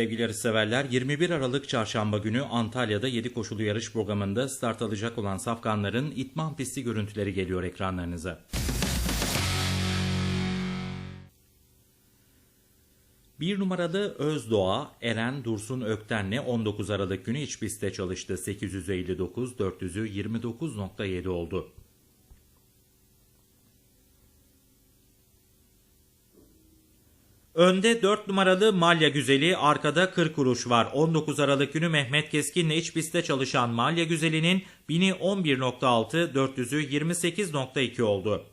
Sevgili yarışseverler 21 Aralık Çarşamba günü Antalya'da 7 koşulu yarış programında start alacak olan safkanların itman pisti görüntüleri geliyor ekranlarınıza. Bir numaralı Özdoğa, Eren Dursun Ökten'le 19 Aralık günü iç pistte çalıştı. 859, 400'ü 29.7 oldu. Önde 4 numaralı Malya Güzeli, arkada 40 kuruş var. 19 Aralık günü Mehmet Keskin'le iç pistte çalışan Malya Güzeli'nin 1000'i 11.6, 400'ü 28.2 oldu.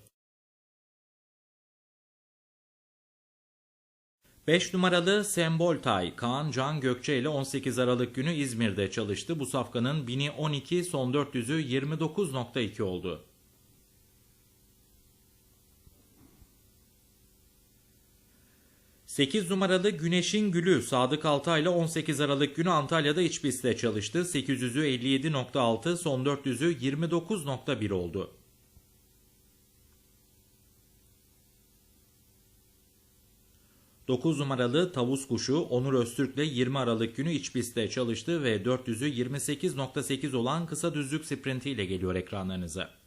5 numaralı Sembol Tay, Kaan Can Gökçe ile 18 Aralık günü İzmir'de çalıştı. Bu safkanın 1000'i 12, son 400'ü 29.2 oldu. 8 numaralı Güneşin Gülü Sadık Altay ile 18 Aralık günü Antalya'da iç pistte çalıştı. 800'ü 57.6, son 400'ü 29.1 oldu. Dokuz numaralı Tavus Kuşu Onur Öztürk ile 20 Aralık günü iç pistte çalıştı ve 400'ü 28.8 olan kısa düzlük sprinti ile geliyor ekranlarınıza.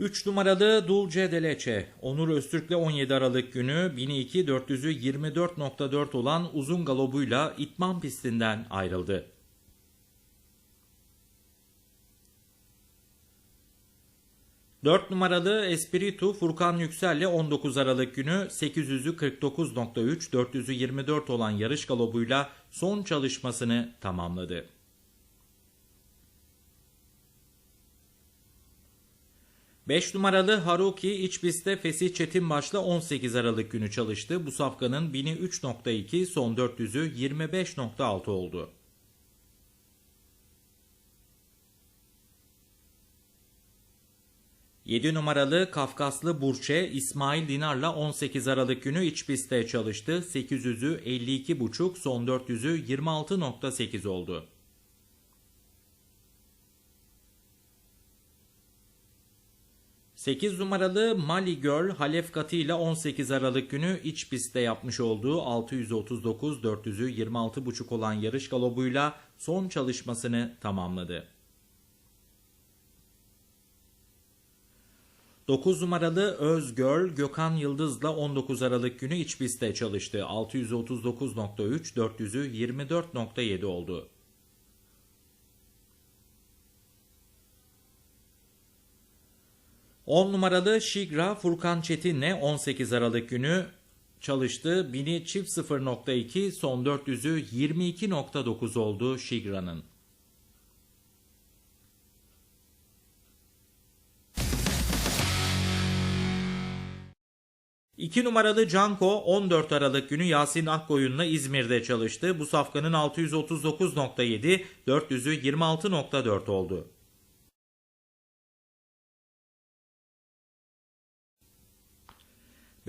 3 numaralı Dulce Deleçe, Onur Öztürk'le 17 Aralık günü 1002 400'ü 24.4 olan uzun galobuyla itman pistinden ayrıldı. Dört numaralı Espiritu Furkan Yüksel'le 19 Aralık günü 800'ü 49.3, 400'ü 24 olan yarış galobuyla son çalışmasını tamamladı. 5 numaralı Haruki iç pistte Fesih Çetinbaş'la 18 Aralık günü çalıştı. Bu safkanın 1000'i 3.2 son 400'ü 25.6 oldu. Yedi numaralı Kafkaslı Burçe İsmail Dinar'la 18 Aralık günü iç pistte çalıştı. 800'ü 52.5 son 400'ü 26.8 oldu. 8 numaralı Mali Girl Halef Katı ile 18 Aralık günü iç pistte yapmış olduğu 639 400'ü 26.5 olan yarış galobuyla son çalışmasını tamamladı. 9 numaralı Özgöl Gökhan Yıldız'la 19 Aralık günü iç pistte çalıştı. 639.3 400'ü 24.7 oldu. 10 numaralı Şigra Furkan Çetin'le 18 Aralık günü çalıştı. 1000'i çift 0.2 son 400'ü 22.9 oldu Şigra'nın. İki numaralı Canko 14 Aralık günü Yasin Akkoyun'la İzmir'de çalıştı. Bu safkanın 639.7, 400'ü 26.4 oldu.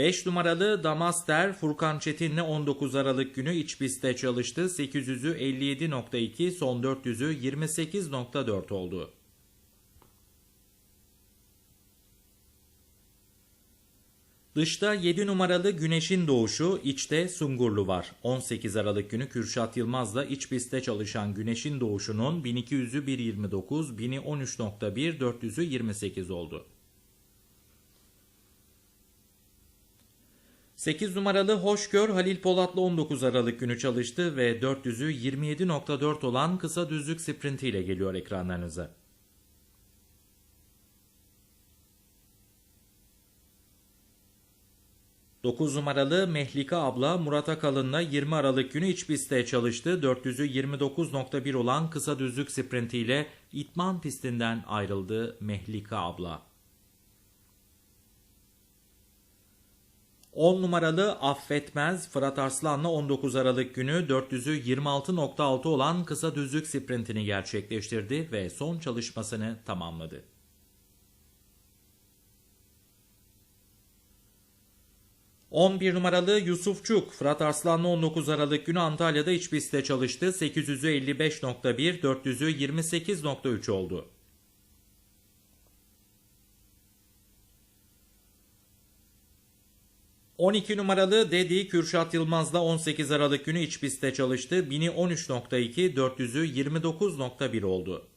5 numaralı Damaster Furkan Çetin'le 19 Aralık günü iç pistte çalıştı. 800'ü 57.2, son 400'ü 28.4 oldu. Dışta 7 numaralı Güneşin Doğuşu, içte Sungurlu var. 18 Aralık günü Kürşat Yılmaz'la iç pistte çalışan Güneşin Doğuşu'nun 1200'ü 1.29, 1000'i 13.1, 400'ü 28 oldu. 8 numaralı Hoşgör Halil Polat'la 19 Aralık günü çalıştı ve 400'ü 27.4 olan kısa düzlük sprintiyle geliyor ekranlarınıza. Dokuz numaralı Mehlika abla Murat Akalın'la 20 Aralık günü iç pistte çalıştı. 400'ü 29.1 olan kısa düzlük sprintiyle itman pistinden ayrıldı Mehlika abla. 10 numaralı Affetmez Fırat Arslan'la 19 Aralık günü 400'ü 26.6 olan kısa düzlük sprintini gerçekleştirdi ve son çalışmasını tamamladı. ...11 numaralı Yusufçuk, Fırat Arslan'la 19 Aralık günü Antalya'da iç pistte çalıştı. 800'ü 55.1, 400'ü 28.3 oldu. 12 numaralı Dedi Kürşat Yılmaz'la 18 Aralık günü iç pistte çalıştı. 1000'i 13.2, 400'ü 29.1 oldu.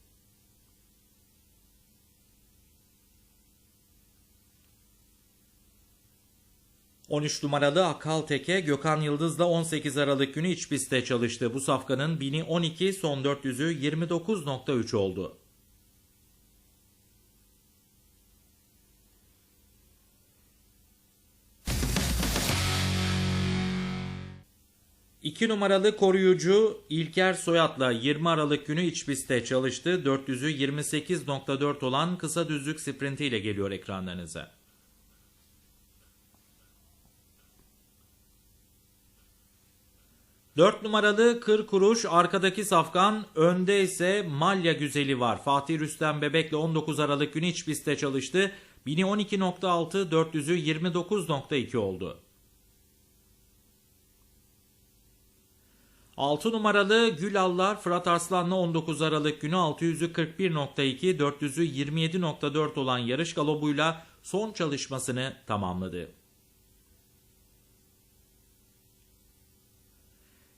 ...13 numaralı Akal Teke Gökhan Yıldız'la 18 Aralık günü iç pistte çalıştı. Bu safkanın 1000'i 12, son 400'ü 29.3 oldu. İki numaralı koruyucu İlker Soyat'la 20 Aralık günü iç pistte çalıştı. 400'ü 28.4 olan kısa düzlük sprintiyle geliyor ekranlarınıza. Dört numaralı Kır Kuruş arkadaki safkan önde ise Malya Güzeli var. Fatih Rüstem Bebek'le 19 Aralık günü iç pistte çalıştı. 1000'i 12.6 400'ü 29.2 oldu. 6 numaralı Gülallar Fırat Arslan'la 19 Aralık günü 600'ü 41.2 400'ü 27.4 olan yarış galobuyla son çalışmasını tamamladı.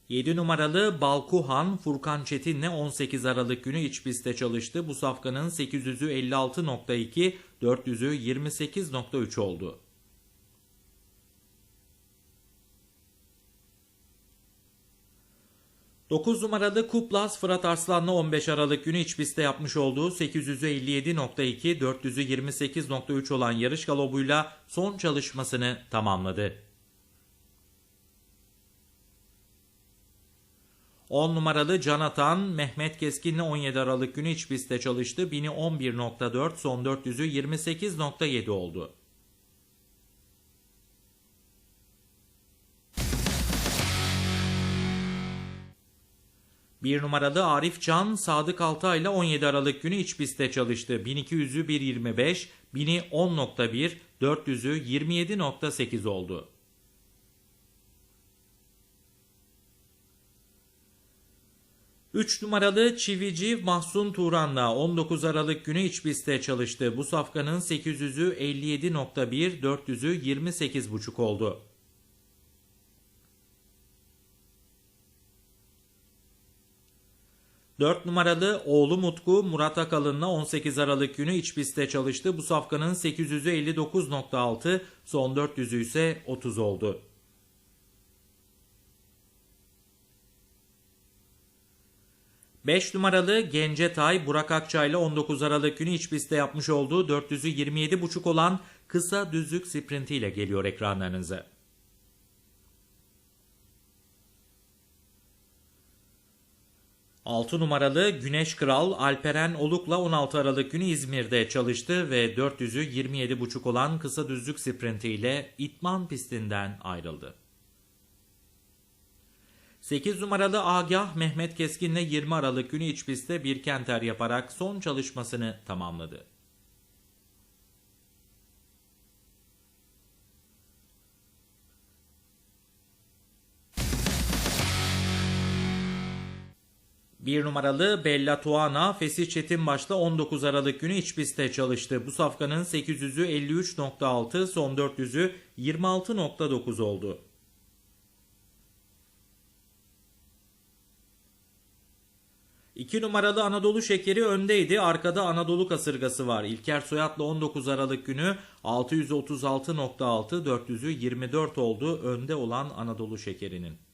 7 numaralı Balkuhan Furkan Çetin'le 18 Aralık günü iç pistte çalıştı. Bu safkanın 800'ü 56.2, 400'ü 28.3 oldu. Dokuz numaralı Kuplas Fırat Arslan'la 15 Aralık günü iç pistte yapmış olduğu 800'ü 57.2, 400'ü 28.3 olan yarış galobuyla son çalışmasını tamamladı. 10 numaralı Canatan Mehmet Keskin'le 17 Aralık günü iç pistte çalıştı. 1000'i 11.4 son 400'ü 28.7 oldu. Bir numaralı Arif Can Sadık Altay ile 17 Aralık günü iç pistte çalıştı. 1200'ü 1.25, 1000'i 10.1, 400'ü 27.8 oldu. Üç numaralı Çivici Mahsun Turan'la 19 Aralık günü iç pistte çalıştı. Bu safkanın 800'ü 57.1, 400'ü 28.5 oldu. Dört numaralı oğlu Mutku Murat Akalın'la 18 Aralık günü iç pistte çalıştı. Bu safkanın 800'ü 59.6, son 400'ü ise 30 oldu. 5 numaralı Gencetay Burak Akçay ile 19 Aralık günü iç pistte yapmış olduğu 400'ü 27.5 olan kısa düzlük sprintiyle geliyor ekranlarınıza. Altı numaralı Güneş Kral Alperen Oluk'la 16 Aralık günü İzmir'de çalıştı ve 400'ü 27.5 olan kısa düzlük sprintiyle itman pistinden ayrıldı. 8 numaralı Agah Mehmet Keskin'le 20 Aralık günü iç pistte bir kenter yaparak son çalışmasını tamamladı. Bir numaralı Bella Tuana Fesih Çetinbaş'la 19 Aralık günü iç pistte çalıştı. Bu safkanın 800'ü 53.6, son 400'ü 26.9 oldu. İki numaralı Anadolu Şekeri öndeydi. Arkada Anadolu Kasırgası var. İlker Soyat'la 19 Aralık günü 636.6, 400'ü 24 oldu. Önde olan Anadolu Şekeri'nin.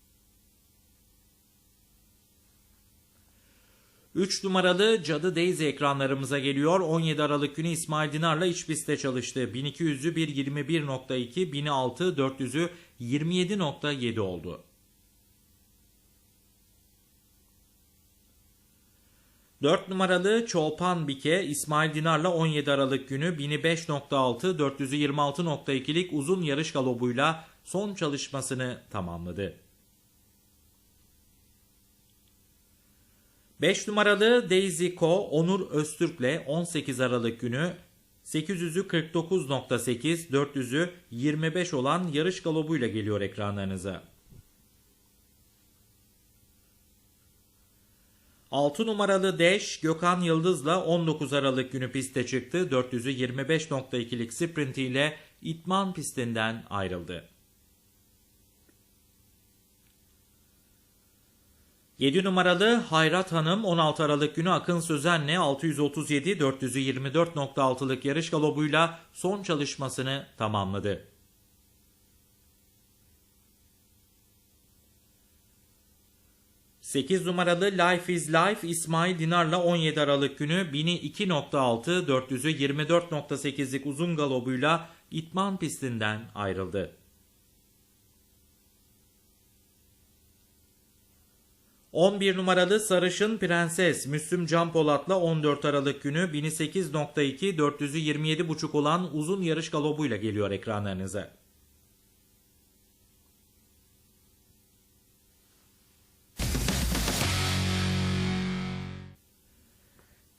3 numaralı Cadı Daisy ekranlarımıza geliyor. 17 Aralık günü İsmail Dinar'la iç pistte çalıştı. 1200'ü 1.21.2, 1006, 400'ü 27.7 oldu. 4 numaralı Çolpan Bike İsmail Dinar'la 17 Aralık günü 1005.6 426.2'lik uzun yarış galobuyla son çalışmasını tamamladı. 5 numaralı Daisy Co Onur Öztürk'le 18 Aralık günü 800'ü 49.8 400'ü 25 olan yarış galobuyla geliyor ekranlarınıza. 6 numaralı Deş Gökhan Yıldız'la 19 Aralık günü piste çıktı. 400'ü 25.2'lik sprintiyle itman pistinden ayrıldı. 7 numaralı Hayrat Hanım 16 Aralık günü Akın Sözen'le 637 424.6'lık yarış galobuyla son çalışmasını tamamladı. Sekiz numaralı Life is Life İsmail Dinar'la 17 Aralık günü 1000'i 2.6 400'ü 24.8'lik uzun galobuyla itman pistinden ayrıldı. 11 numaralı Sarışın Prenses Müslüm Can Polat'la 14 Aralık günü 1008.2 400'ü 27.5 olan uzun yarış galobuyla geliyor ekranlarınıza.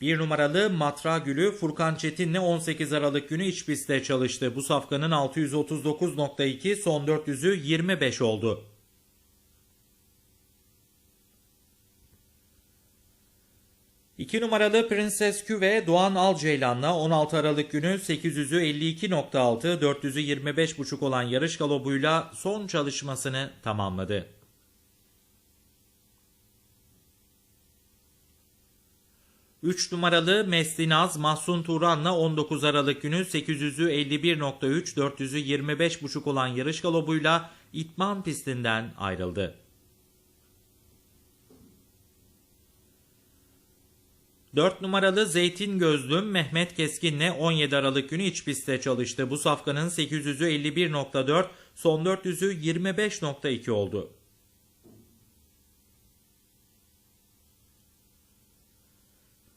Bir numaralı Matra Gülü Furkan Çetin'le 18 Aralık günü iç pistte çalıştı. Bu safkanın 639.2 son 400'ü 25 oldu. İki numaralı Prenses Küve Doğan Alceylan'la 16 Aralık günü 800'ü 52.6, 400'ü 25.5 olan yarış galobuyla son çalışmasını tamamladı. Üç numaralı Meslinaz Mahsun Turan'la 19 Aralık günü 800'ü 51.3, 400'ü 25.5 olan yarış galobuyla itman pistinden ayrıldı. 4 numaralı Zeytin Gözlüm Mehmet Keskin'le 17 Aralık günü iç pistte çalıştı. Bu safkanın 800'ü 51.4, son 400'ü 25.2 oldu.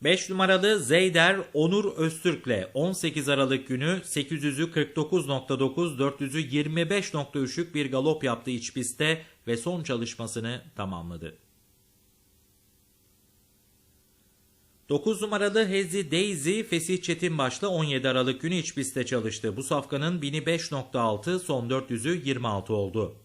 Beş numaralı Zeyder Onur Öztürk'le 18 Aralık günü 800'ü 49.9, 400'ü 25.3'lük bir galop yaptı iç pistte ve son çalışmasını tamamladı. 9 numaralı Hezi Daisy Fesih Çetinbaş'la 17 Aralık günü iç pistte çalıştı. Bu safkanın 1000'i 5.6 son 400'ü 26 oldu.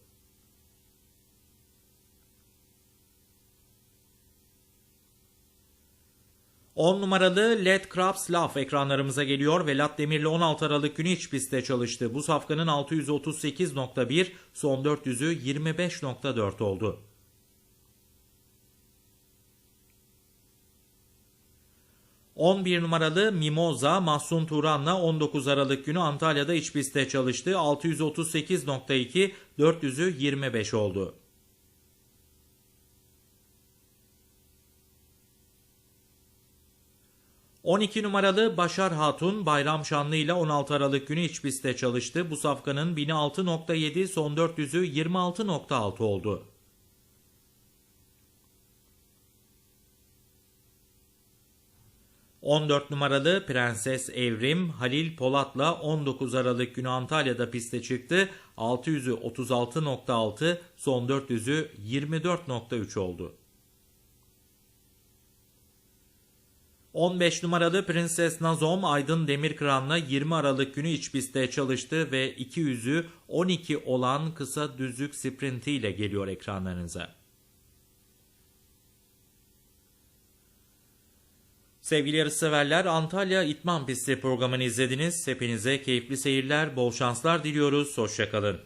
On numaralı Led Krabs Laf ekranlarımıza geliyor ve Lat Demirli 16 Aralık günü iç pistte çalıştı. Bu safkanın 638.1 son 400'ü 25.4 oldu. 11 numaralı Mimoza Mahsun Turan'la 19 Aralık günü Antalya'da iç pistte çalıştı. 638.2 400'ü 25 oldu. ...12 numaralı Başar Hatun Bayram Şanlı ile 16 Aralık günü iç pistte çalıştı. Bu safkanın 1006.7 son 400'ü 26.6 oldu. 14 numaralı Prenses Evrim Halil Polat'la 19 Aralık günü Antalya'da piste çıktı. 600'ü 36.6, son 400'ü 24.3 oldu. 15 numaralı Prenses Nazom Aydın Demirkıran'la 20 Aralık günü iç pistte çalıştı ve 200'ü 12 olan kısa düzlük sprintiyle geliyor ekranlarınıza. Sevgili yarışseverler Antalya İtman Pisti programını izlediniz. Hepinize keyifli seyirler, bol şanslar diliyoruz. Hoşçakalın.